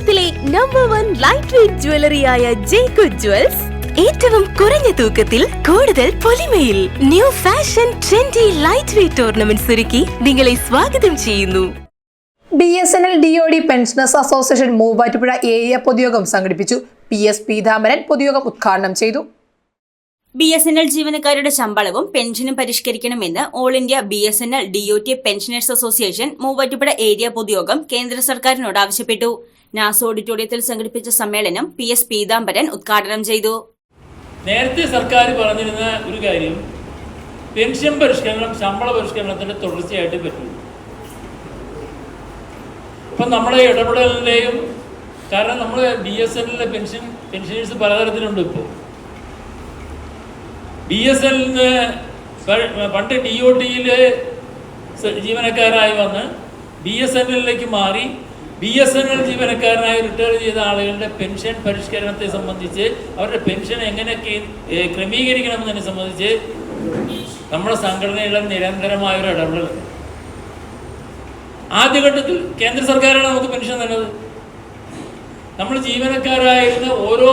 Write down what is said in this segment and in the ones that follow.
കേരളത്തിലെ number one light weight ജ്വല്ലറിയായ ജേക്കു jewels ഏറ്റവും കുറഞ്ഞ തൂക്കത്തിൽ കൂടുതൽ പൊലിമയിൽ new fashion trendy light weight ornaments ഒരുക്കി നിങ്ങളെ സ്വാഗതം ചെയ്യുന്നു. B S N L D O D pensioners association Muvattupuzha area പൊതുയോഗം സംഘടിപ്പിച്ചു. പി എസ് പീതാംബരൻ പൊതുയോഗം ഉദ്ഘാടനം ചെയ്തു. ബി എസ് എൻ എൽ ജീവനക്കാരുടെ ശമ്പളവും പെൻഷനും പരിഷ്കരിക്കണമെന്ന് all India B S N L D O T pensioners association Muvattupuzha area പൊതുയോഗം കേന്ദ്ര സർക്കാരിനോട് ആവശ്യപ്പെട്ടു. നാസ ഓഡിറ്റോറിയത്തിൽ സംഘടിപ്പിച്ച സമ്മേളനം പി എസ് പീതാംബരൻ ഉദ്ഘാടനം ചെയ്തു. നേരത്തെ സർക്കാർ പറഞ്ഞിരുന്ന ഒരു കാര്യം പെൻഷൻ പരിഷ്കരണം ശമ്പള പരിഷ്കരണത്തിന്റെ തുടർച്ചയായിട്ട് പറ്റുള്ളൂ ഇപ്പം നമ്മളെ ഇടപെടലിന്റെയും കാരണം നമ്മൾ ബി എസ് എൻ എല്ലിലെ പെൻഷൻ പെൻഷനേഴ്സ് പലതരത്തിലുണ്ട് ഇപ്പോൾ. ബി എസ് എല്ലിന് പണ്ട് ഡി ഒ ടിയിൽ ജീവനക്കാരായി വന്ന് ബി എസ് എൻ എല്ലിലേക്ക് മാറി ബി എസ് എൻ എൽ ജീവനക്കാരനായി റിട്ടയർ ചെയ്ത ആളുകളുടെ പെൻഷൻ പരിഷ്കരണത്തെ സംബന്ധിച്ച് അവരുടെ പെൻഷൻ എങ്ങനെയൊക്കെ ഏ, ക്രമീകരിക്കണമെന്നതിനെ സംബന്ധിച്ച് നമ്മുടെ സംഘടനയുടെ നിരന്തരമായ ഒരു ഇടപെടൽ. ആദ്യഘട്ടത്തിൽ കേന്ദ്ര സർക്കാരാണ് നമുക്ക് പെൻഷൻ തന്നത്. നമ്മൾ ജീവനക്കാരായിരുന്ന ഓരോ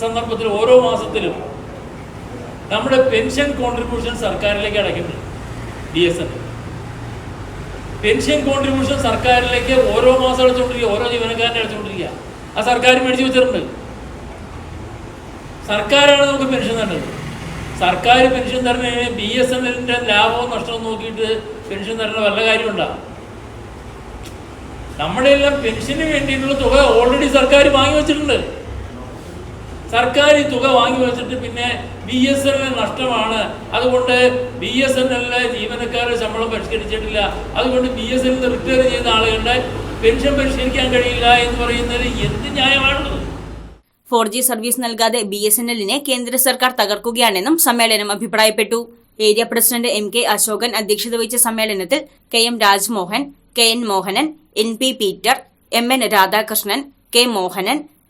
സന്ദർഭത്തിലും ഓരോ മാസത്തിലും നമ്മുടെ പെൻഷൻ കോൺട്രിബ്യൂഷൻ സർക്കാരിലേക്ക് അടയ്ക്കുന്നുണ്ട് D S N pension contribution സർക്കാരിലേക്ക് ഓരോ മാസം അടച്ചുകൊണ്ടിരിക്കുക ഓരോ ജീവനക്കാരനെ അടച്ചുകൊണ്ടിരിക്കുക. ആ സർക്കാർ മേടിച്ചു വെച്ചിട്ടുണ്ട്. സർക്കാരാണ് നമുക്ക് പെൻഷൻ തരേണ്ടത് സർക്കാർ പെൻഷൻ തരുന്നതിന് ബി എസ് എല്ലിന്റെ ലാഭവും നഷ്ടവും നോക്കിയിട്ട് പെൻഷൻ തരണ വല്ല കാര്യമുണ്ടോ നമ്മുടെ എല്ലാം പെൻഷന് വേണ്ടിയിട്ടുള്ള തുക ഓൾറെഡി സർക്കാർ വാങ്ങി വെച്ചിട്ടുണ്ട്. സർക്കാർ ഈ തുക വാങ്ങി വെച്ചിട്ട് പിന്നെ ബി എസ് എൻ എൽ നഷ്ടമാണ്. അതുകൊണ്ട് ബി എസ് എൻ എല്ലിലെ ജീവനക്കാരുടെ ശമ്പളം പരിഷ്കരിച്ചിട്ടില്ല. അതുകൊണ്ട് ബി എസ് എൻ റിട്ടയർ ചെയ്യുന്ന ആളുകളുടെ പെൻഷൻ പരിഷ്കരിക്കാൻ കഴിയില്ല എന്ന് പറയുന്നത് എന്ത് ന്യായമാണുള്ളത് ഫോർ ജി സർവീസ് നൽകാതെ ബി എസ് എൻ എല്ലിനെ കേന്ദ്ര സർക്കാർ തകർക്കുകയാണെന്നും സമ്മേളനം അഭിപ്രായപ്പെട്ടു. Area president M K Ashokan അധ്യക്ഷത വഹിച്ച സമ്മേളനത്തിൽ K M Rajmohan K N Mohanan N P Peter M N Radhakrishnan K Mohanan